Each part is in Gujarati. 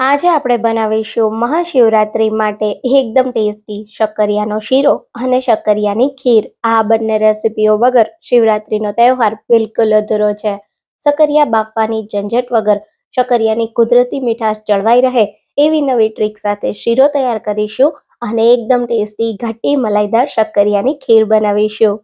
આજે આપણે બનાવીશું મહાશિવરાત્રી માટે એકદમ ટેસ્ટી શક્કરિયાનો શીરો અને શક્કરિયાની ખીર. આ બંને રેસીપીઓ વગર શિવરાત્રીનો તહેવાર બિલકુલ અધૂરો છે. શક્કરિયા બાફવાની ઝંઝટ વગર શક્કરિયાની કુદરતી મીઠાશ જળવાઈ રહે એવી નવી ટ્રીક સાથે શીરો તૈયાર કરીશું અને એકદમ ટેસ્ટી ઘાટી મલાઈદાર શક્કરિયાની ખીર બનાવીશું.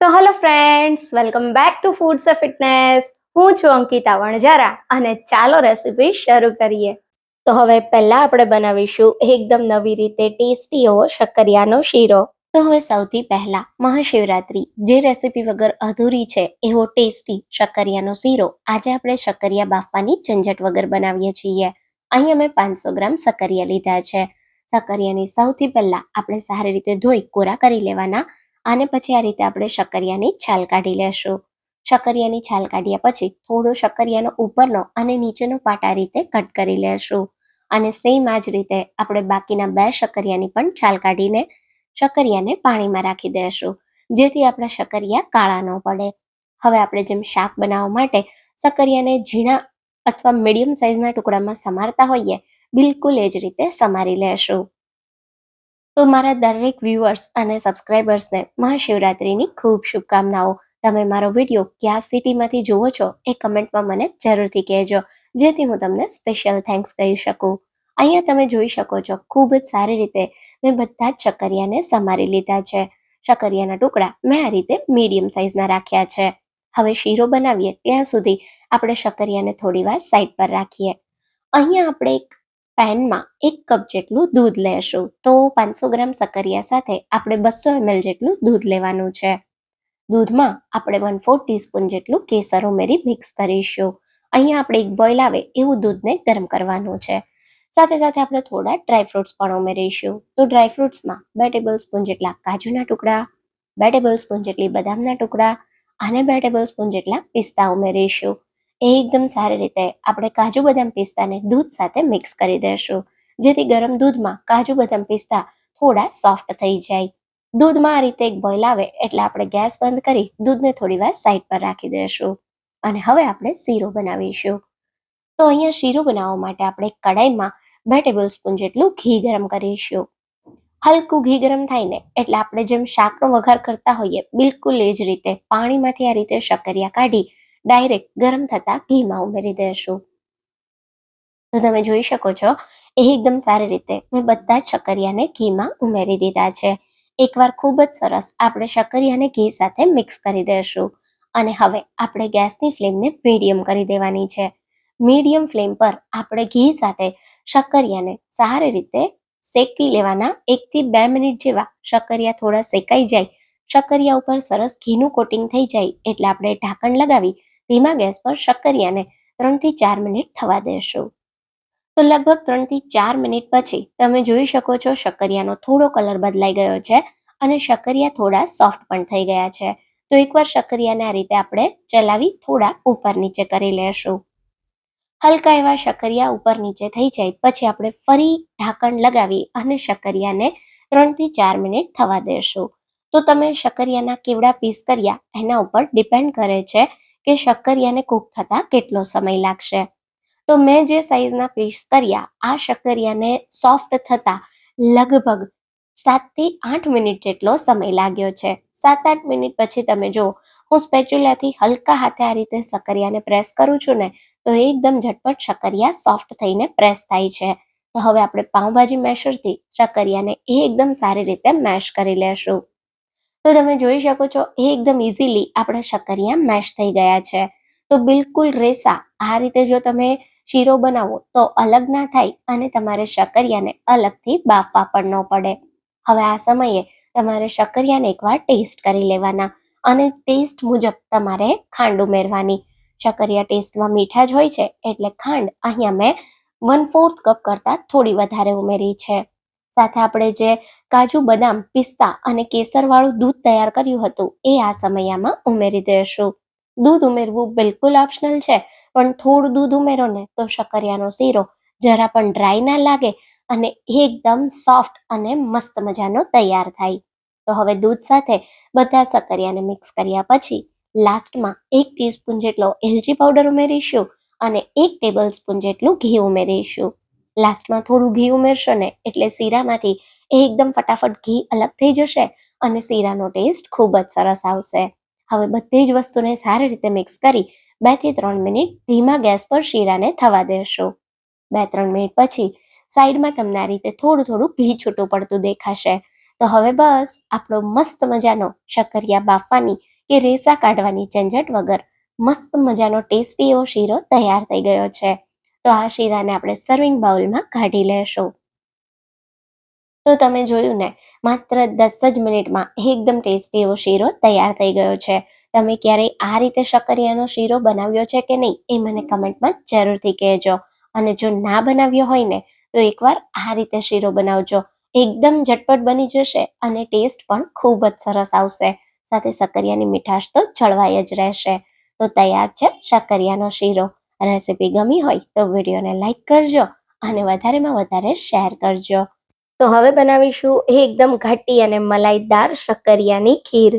તો hello friends welcome back to foods of fitness હું છું અંકિતા વણજારા અને ચાલો રેસિપી શરૂ કરીએ. તો હવે પહેલા આપણે બનાવીશું એકદમ નવી રીતે ટેસ્ટી એવો શક્કરિયાનો શીરો. તો હવે સૌથી પહેલા મહાશિવરાત્રી, જે રેસીપી વગર અધૂરી છે, એવો ટેસ્ટી શક્કરિયાનો શીરો. આજે આપણે શક્કરિયા બાફવાની ઝંઝટ વગર બનાવીએ છીએ. અહીં અમે પાંચસો ગ્રામ શક્કરિયા લીધા છે. શક્કરિયાની સૌથી પહેલા આપણે સારી રીતે ધોઈ, કોરા કરી લેવાના અને પછી આ રીતે આપણે શક્કરિયાની છાલ કાઢી લેશું. શક્કરિયાની છાલ કાઢ્યા પછી થોડો શક્કરિયાનો ઉપરનો અને નીચેનો પાટ આ રીતે કટ કરી લેશું. અને સેમ આ જ રીતે આપણે બાકીના બે શક્કરિયાની પણ છાલ કાઢીને શક્કરિયાને પાણીમાં રાખી દેશું. જેથી આપણા શક્કરિયા કાળા ન પડે. હવે આપણે જેમ શાક બનાવવા માટે શક્કરિયાને ઝીણા અથવા મીડિયમ સાઇઝના ટુકડામાં સમારતા હોઈએ, બિલકુલ એ જ રીતે સમારી લેશું. તો મારા દરેક વ્યુઅર્સ અને સબસ્ક્રાઈબર્સને મહાશિવરાત્રિની ખૂબ શુભકામનાઓ. તમે મારો વીડિયો કયા સિટીમાંથી જુઓ છો એ કમેન્ટમાં મને જરૂરથી કહેજો. જેથી હું તમને સ્પેશિયલ થેન્ક્સ કહી શકું. અહીંયા તમે જોઈ શકો છો, ખૂબ જ સારી રીતે મેં બધા જ શક્કરિયાને સમારી લીધા છે. શક્કરિયાના ટુકડા મેં આ રીતે મીડિયમ સાઇઝના રાખ્યા છે. હવે શીરો બનાવીએ, ત્યાં સુધી આપણે શક્કરિયાને થોડીવાર સાઈડ પર રાખીએ. અહીંયા આપણે એક પેનમાં એક કપ જેટલું દૂધ લેશું, તો પાંચસો ગ્રામ શક્કરિયા સાથે આપણે બસો એમએલ જેટલું દૂધ લેવાનું છે. દૂધમાં આપણે વન ફોર ટીસ્પૂન જેટલું કેસર ઉમેરી મિક્સ કરીશું. અહીંયા આપણે એક બોઇલ આવે એવું દૂધને ગરમ કરવાનું છે. સાથે સાથે આપણે થોડા ડ્રાયફ્રૂટ્સ પણ ઉમેરીશું. તો ડ્રાયફ્રૂટ્સમાં બે ટેબલ સ્પૂન જેટલા કાજુના ટુકડા, બે ટેબલ સ્પૂન જેટલી બદામના ટુકડા અને બે ટેબલ સ્પૂન જેટલા પિસ્તા ઉમેરીશું. એકદમ સારી રીતે આપણે કાજુ બદામ પિસ્તાને દૂધ સાથે મિક્સ કરી દેશું. જેથી ગરમ દૂધમાં કાજુ બદામ પિસ્તા થોડા સોફ્ટ થઈ જાય. દૂધમાં આ રીતે એક બોઇલ આવે એટલે આપણે ગેસ બંધ કરી દૂધને થોડી વાર સાઈડ પર રાખી દઈશું અને હવે આપણે શીરો બનાવીશું. તો અહીંયા શીરો બનાવવા માટે આપણે કડાઈમાં બે ટેબલ સ્પૂન જેટલું ઘી ગરમ કરીશું. હલકું ઘી ગરમ થાય ને એટલે આપણે જેમ શાકનો વઘાર કરતા હોઈએ બિલકુલ એ જ રીતે પાણીમાંથી આ રીતે શક્કરિયા કાઢી ડાયરેક્ટ ગરમ થતા ઘીમાં ઉમેરી દેશું. તો તમે જોઈ શકો છો, એ એકદમ સારી રીતે મેં બધા જ શક્કરિયાને ઘીમાં ઉમેરી દીધા છે. એકવાર ખૂબ જ સરસ આપણે શક્કરિયાને ઘી સાથે મિક્સ કરી દઈશું અને હવે આપણે ગેસની ફ્લેમને મીડિયમ કરી દેવાની છે. મીડિયમ ફ્લેમ પર આપણે ઘી સાથે શક્કરિયાને સારી રીતે શેકી લેવાના એકથી બે મિનિટ જેવા શક્કરિયા થોડા શેકાઈ જાય. શક્કરિયા ઉપર સરસ ઘીનું કોટિંગ થઈ જાય એટલે આપણે ઢાંકણ લગાવી ધીમા ગેસ પર શક્કરિયાને ત્રણથી ચાર મિનિટ થવા દેશું. તો લગભગ ત્રણથી ચાર મિનિટ પછી તમે જોઈ શકો છો શક્કરિયાનો થોડો કલર બદલાઈ ગયો છે અને શક્કરિયા થોડા સોફ્ટ પણ થઈ ગયા છે. તો એકવાર શક્કરિયાને આ રીતે આપણે ચલાવી થોડા ઉપર નીચે કરી લેશું. હલકા એવા શક્કરિયા ઉપર નીચે થઈ જાય. પછી આપણે ફરી ઢાંકણ લગાવી અને શક્કરિયાને ત્રણથી ચાર મિનિટ થવા દેશું. તો તમે શક્કરિયાના કેવડા પીસ કર્યા, એના ઉપર ડિપેન્ડ કરે છે કે શક્કરિયાને કૂક થતાં કેટલો સમય લાગશે. તો મેં જે સાઈઝના પીસ કર્યા, આ શક્કરિયાને સોફ્ટ થતાં લગભગ સાતથી આઠ મિનિટ જેટલો સમય લાગ્યો છે. સાત આઠ મિનિટ પછી તમે જો હું સ્પેચ્યુલાથી હલકા હાથે આ રીતે શકરિયાને પ્રેસ કરું છું ને તો એકદમ ઝટપટ શક્કરિયા સોફ્ટ થઈને પ્રેસ થાય છે. તો હવે આપણે પાઉંભાજી મેશરથી શક્કરિયાને એ એકદમ સારી રીતે મેશ કરી લેશું. તો તમે જોઈ શકો છો, એ એકદમ ઇઝીલી આપણે શક્કરિયા મેશ થઈ ગયા છે. તો બિલકુલ રેસા, આ રીતે જો તમે શીરો બનાવો તો અલગ ના થાય અને તમારે શક્કરિયાને અલગથી બાફવા પણ ન પડે. હવે આ સમયે તમારે શક્કરિયાને એકવાર ટેસ્ટ કરી લેવાના અને ટેસ્ટ મુજબ તમારે ખાંડ ઉમેરવાની. શક્કરિયા ટેસ્ટમાં મીઠા જ હોય છે એટલે ખાંડ અહીંયા મેં વન ફોર્થ કપ કરતાં થોડી વધારે ઉમેરી છે. સાથે આપણે જે કાજુ, બદામ, પિસ્તા અને કેસરવાળું દૂધ તૈયાર કર્યું હતું એ આ સમયમાં ઉમેરી દઈશું દૂધ ઉમેરવું બિલકુલ ઓપ્શનલ છે, પણ થોડું દૂધ ઉમેરો ને તો શક્કરિયાનો શીરો જરા પણ ડ્રાય ના લાગે અને એકદમ સોફ્ટ અને મસ્ત મજાનો તૈયાર થાય. તો હવે દૂધ સાથે બધા શક્કરિયાને મિક્સ કર્યા પછી લાસ્ટમાં એક ટીસ્પૂન જેટલો એલચી પાવડર ઉમેરીશું અને એક ટેબલ સ્પૂન જેટલું ઘી ઉમેરીશું. લાસ્ટમાં થોડું ઘી ઉમેરશો ને એટલે શીરામાંથી એકદમ ફટાફટ ઘી અલગ થઈ જશે અને શીરાનો ટેસ્ટ ખૂબ જ સરસ આવશે. હવે બધી જ વસ્તુને સારી રીતે મિક્સ કરી બેથી ત્રણ મિનિટ ધીમા ગેસ પર શીરાને થવા દેશો. બે ત્રણ મિનિટ પછી સાઈડમાં તમને આ રીતે થોડું થોડું ઘી છૂટું પડતું દેખાશે. તો હવે બસ આપણો મસ્ત મજાનો શક્કરિયા બાફવાની કે રેસા કાઢવાની ઝંઝટ વગર મસ્ત મજાનો ટેસ્ટી એવો શીરો તૈયાર થઈ ગયો છે. તો આ શીરાને આપણે સર્વિંગ બાઉલમાં કાઢી લેશું. તો તમે જોયું ને, માત્ર દસ જ મિનિટમાં એકદમ ટેસ્ટી એવો શીરો તૈયાર થઈ ગયો છે. તમે ક્યારેય આ રીતે શક્કરિયાનો શીરો બનાવ્યો છે કે નહીં એ મને કમેન્ટમાં જરૂરથી કહેજો. અને જો ના બનાવ્યો હોય ને, તો એકવાર આ રીતે શીરો બનાવજો. એકદમ ઝટપટ બની જશે અને ટેસ્ટ પણ ખૂબ જ સરસ આવશે. સાથે સક્કરિયાની મીઠાશ તો જળવાઈ જ રહેશે. તો તૈયાર છે શક્કરિયાનો શીરો. રેસીપી ગમી હોય તો વિડીયોને લાઈક કરજો અને વધારેમાં વધારે શેર કરજો. તો હવે બનાવીશું એકદમ ઘાટી અને મલાઈદાર શક્કરિયાની ખીર.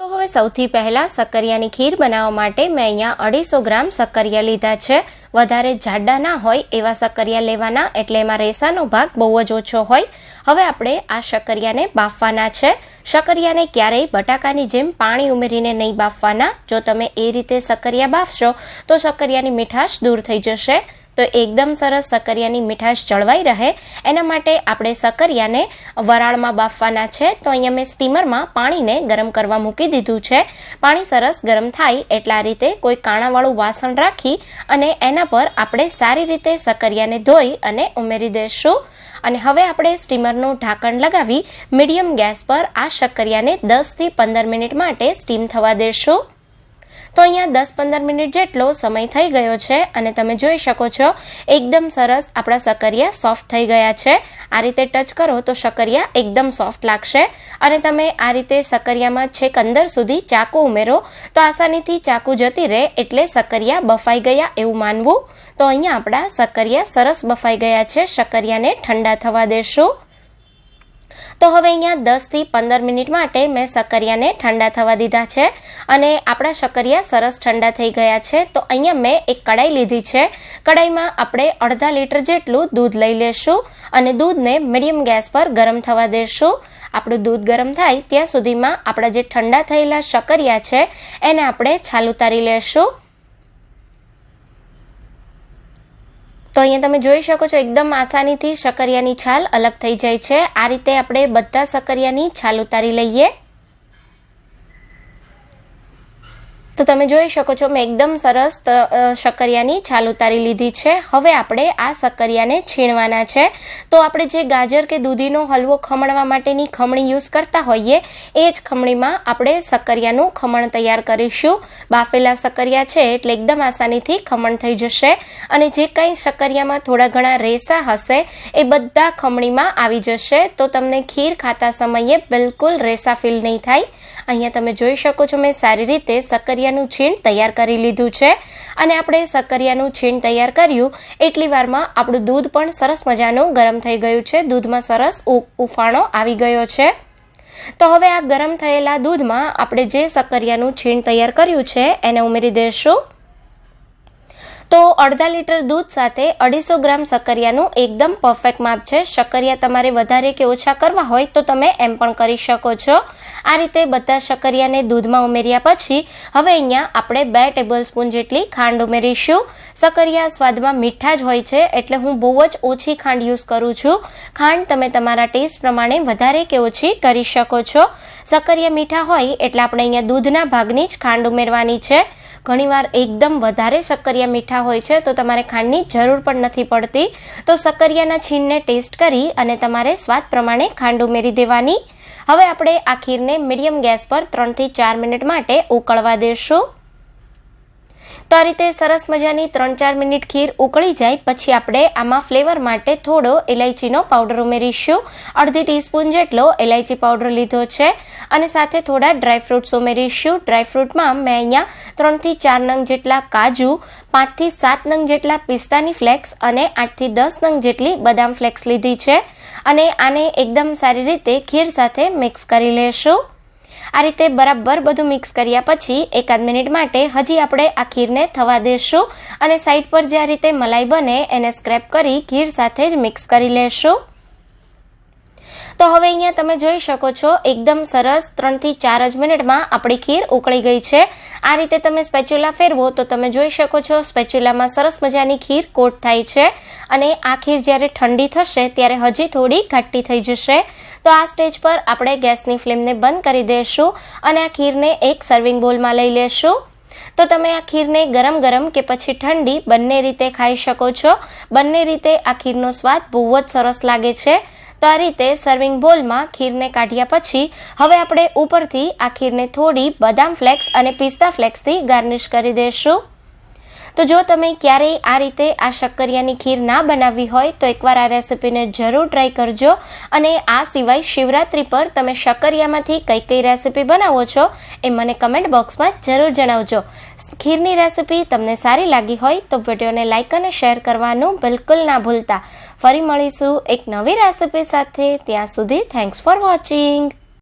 તો હવે સૌથી પહેલા સક્કરિયાની ખીર બનાવવા માટે મેં અહીંયા અઢીસો ગ્રામ સક્કરિયા લીધા છે. વધારે જાડા ના હોય એવા શક્કરિયા લેવાના, એટલે એમાં રેસાનો ભાગ બહુ જ ઓછો હોય. હવે આપણે આ શક્કરિયાને બાફવાના છે. શકરિયાને ક્યારેય બટાકાની જેમ પાણી ઉમેરીને નહીં બાફવાના. જો તમે એ રીતે શક્કરિયા બાફશો, તો સક્કરિયાની મીઠાશ દૂર થઈ જશે. તો એકદમ સરસ સકરિયાની મીઠાશ જળવાઈ રહે. એના માટે આપણે સકરિયાને વરાળમાં બાફવાના છે. તો અહીંયા મેં સ્ટીમરમાં પાણીને ગરમ કરવા મૂકી દીધું છે. પાણી સરસ ગરમ થાય એટલા રીતે કોઈ કાણાવાળું વાસણ રાખી અને એના પર આપણે સારી રીતે સકરિયાને ધોઈ અને ઉમેરી દઈશું અને હવે આપણે સ્ટીમરનું ઢાંકણ લગાવી મીડિયમ ગેસ પર આ શક્કરિયાને દસથી પંદર મિનિટ માટે સ્ટીમ થવા દેશું. તો અહીંયા દસ પંદર મિનિટ જેટલો સમય થઈ ગયો છે અને તમે જોઈ શકો છો, એકદમ સરસ આપણા સકરિયા સોફ્ટ થઈ ગયા છે. આ રીતે ટચ કરો તો શકરિયા એકદમ સોફ્ટ લાગશે. અને તમે આ રીતે સકરિયામાં છેક અંદર સુધી ચાકુ ઉમેરો, તો આસાનીથી ચાકુ જતી રહે એટલે સકરિયા બફાઈ ગયા એવું માનવું. તો અહીંયા આપણા સકરિયા સરસ બફાઈ ગયા છે. શકરિયાને ઠંડા થવા દેશું. તો હવે અહીંયા દસથી પંદર મિનિટ માટે મેં સકરિયાને ઠંડા થવા દીધા છે અને આપણા શકરિયા સરસ ઠંડા થઈ ગયા છે. તો અહીંયા મેં એક કડાઈ લીધી છે. કડાઈમાં આપણે અડધા લીટર જેટલું દૂધ લઈ લેશું અને દૂધને મીડિયમ ગેસ પર ગરમ થવા દેશું. આપણું દૂધ ગરમ થાય ત્યાં સુધીમાં આપણા જે ઠંડા થયેલા શકરિયા છે એને આપણે છાલ ઉતારી લેશું. તો અહીંયા તમે જોઈ શકો છો, એકદમ આસાનીથી શકરિયાની છાલ અલગ થઈ જાય છે. આ રીતે આપણે બધા શકરિયાની છાલ ઉતારી લઈએ. તો તમે જોઈ શકો છો, મેં એકદમ સરસ શક્કરિયાની છાલ ઉતારી લીધી છે. હવે આપણે આ શક્કરિયાને છીણવાના છે. તો આપણે જે ગાજર કે દૂધીનો હલવો ખમણવા માટેની ખમણી યુઝ કરતા હોઈએ, એ જ ખમણીમાં આપણે શક્કરિયાનું ખમણ તૈયાર કરીશું. બાફેલા શક્કરિયા છે, એટલે એકદમ આસાનીથી ખમણ થઈ જશે. અને જે કંઈ શક્કરિયામાં થોડા ઘણા રેસા હશે, એ બધા ખમણીમાં આવી જશે. તો તમને ખીર ખાતા સમયે બિલકુલ રેસા ફીલ નહીં થાય. અહીંયા તમે જોઈ શકો છો, મેં સારી રીતે સકરિયાનું છીણ તૈયાર કરી લીધું છે. અને આપણે સક્કરિયાનું છીણ તૈયાર કર્યું. એટલી વારમાં આપણું દૂધ પણ સરસ મજાનું ગરમ થઈ ગયું છે. દૂધમાં સરસ ઉફાણો આવી ગયો છે. તો હવે આ ગરમ થયેલા દૂધમાં આપણે જે સક્કરિયાનું છીણ તૈયાર કર્યું છે, એને ઉમેરી દઈશું તો અડધા લીટર દૂધ સાથે અઢીસો ગ્રામ સકરિયાનું એકદમ પરફેક્ટ માપ છે. શકરિયા તમારે વધારે કે ઓછા કરવા હોય તો તમે એમ પણ કરી શકો છો. આ રીતે બધા શકરિયાને દૂધમાં ઉમેર્યા પછી હવે અહીંયા આપણે બે ટેબલ સ્પૂન જેટલી ખાંડ ઉમેરીશું. સકરિયા સ્વાદમાં મીઠા જ હોય છે એટલે હું બહુ જ ઓછી ખાંડ યુઝ કરું છું. ખાંડ તમે તમારા ટેસ્ટ પ્રમાણે વધારે કે ઓછી કરી શકો છો. સકરિયા મીઠા હોય એટલે આપણે અહીંયા દૂધના ભાગની જ ખાંડ ઉમેરવાની છે. ઘણીવાર એકદમ વધારે સક્કરિયા મીઠા હોય છે, તો તમારે ખાંડની જરૂર પણ નથી પડતી. તો સક્કરિયાના છીણને ટેસ્ટ કરી અને તમારે સ્વાદ પ્રમાણે ખાંડ ઉમેરી દેવાની. હવે આપણે આ ખીરને મીડિયમ ગેસ પર ત્રણથી ચાર મિનિટ માટે ઉકળવા દેશું. તો આ રીતે સરસ મજાની ત્રણ ચાર મિનિટ ખીર ઉકળી જાય, પછી આપણે આમાં ફ્લેવર માટે થોડો ઇલાયચીનો પાવડર ઉમેરીશું. અડધી ટીસ્પૂન જેટલો ઇલાયચી પાવડર લીધો છે અને સાથે થોડા ડ્રાયફ્રૂટ્સ ઉમેરીશું. ડ્રાયફ્રૂટમાં મેં અહીંયા ત્રણથી ચાર નંગ જેટલા કાજુ, પાંચથી સાત નંગ જેટલા પિસ્તાની ફ્લેક્સ અને આઠથી દસ નંગ જેટલી બદામ ફ્લેક્સ લીધી છે. અને આને એકદમ સારી રીતે ખીર સાથે મિક્સ કરી લેશું. આ રીતે બરાબર બધું મિક્સ કર્યા પછી એકાદ મિનિટ માટે હજી આપણે આ ખીરને થવા દેશું અને સાઈડ પર જે આ રીતે મલાઈ બને એને સ્ક્રેપ કરી ખીર સાથે જ મિક્સ કરી લેશું. તો હવે અહીંયા તમે જોઈ શકો છો, એકદમ સરસ ત્રણથી ચાર જ મિનિટમાં આપણી ખીર ઉકળી ગઈ છે. આ રીતે તમે સ્પેચ્યુલા ફેરવો તો તમે જોઈ શકો છો, સ્પેચ્યુલામાં સરસ મજાની ખીર કોટ થાય છે અને આ ખીર જ્યારે ઠંડી થશે ત્યારે હજી થોડી ઘાટી થઈ જશે. તો આ સ્ટેજ પર આપણે ગેસની ફ્લેમને બંધ કરી દઈશું અને આ ખીરને એક સર્વિંગ બોલમાં લઈ લેશું. તો તમે આ ખીરને ગરમ ગરમ કે પછી ઠંડી બંને રીતે ખાઈ શકો છો. બંને રીતે આ ખીરનો સ્વાદ બહુ જ સરસ લાગે છે. તો આ રીતે સર્વિંગ બોલમાં ખીરને કાઢ્યા પછી હવે આપણે ઉપરથી આ ખીરને થોડી બદામ ફ્લેક્સ અને પિસ્તા ફ્લેક્સથી ગાર્નિશ કરી દઈશું તો જો તમે ક્યારેય આ રીતે આ શક્કરિયાની ખીર ના બનાવી હોય, તો એકવાર આ રેસિપીને જરૂર ટ્રાય કરજો. અને આ સિવાય શિવરાત્રી પર તમે શક્કરિયામાંથી કઈ કઈ રેસિપી બનાવો છો, એ મને કમેન્ટ બોક્સમાં જરૂર જણાવજો. ખીરની રેસિપી તમને સારી લાગી હોય, તો વિડીયોને લાઇક અને શેર કરવાનું બિલકુલ ના ભૂલતા. ફરી મળીશું એક નવી રેસિપી સાથે. ત્યાં સુધી થેન્ક્સ ફોર વોચિંગ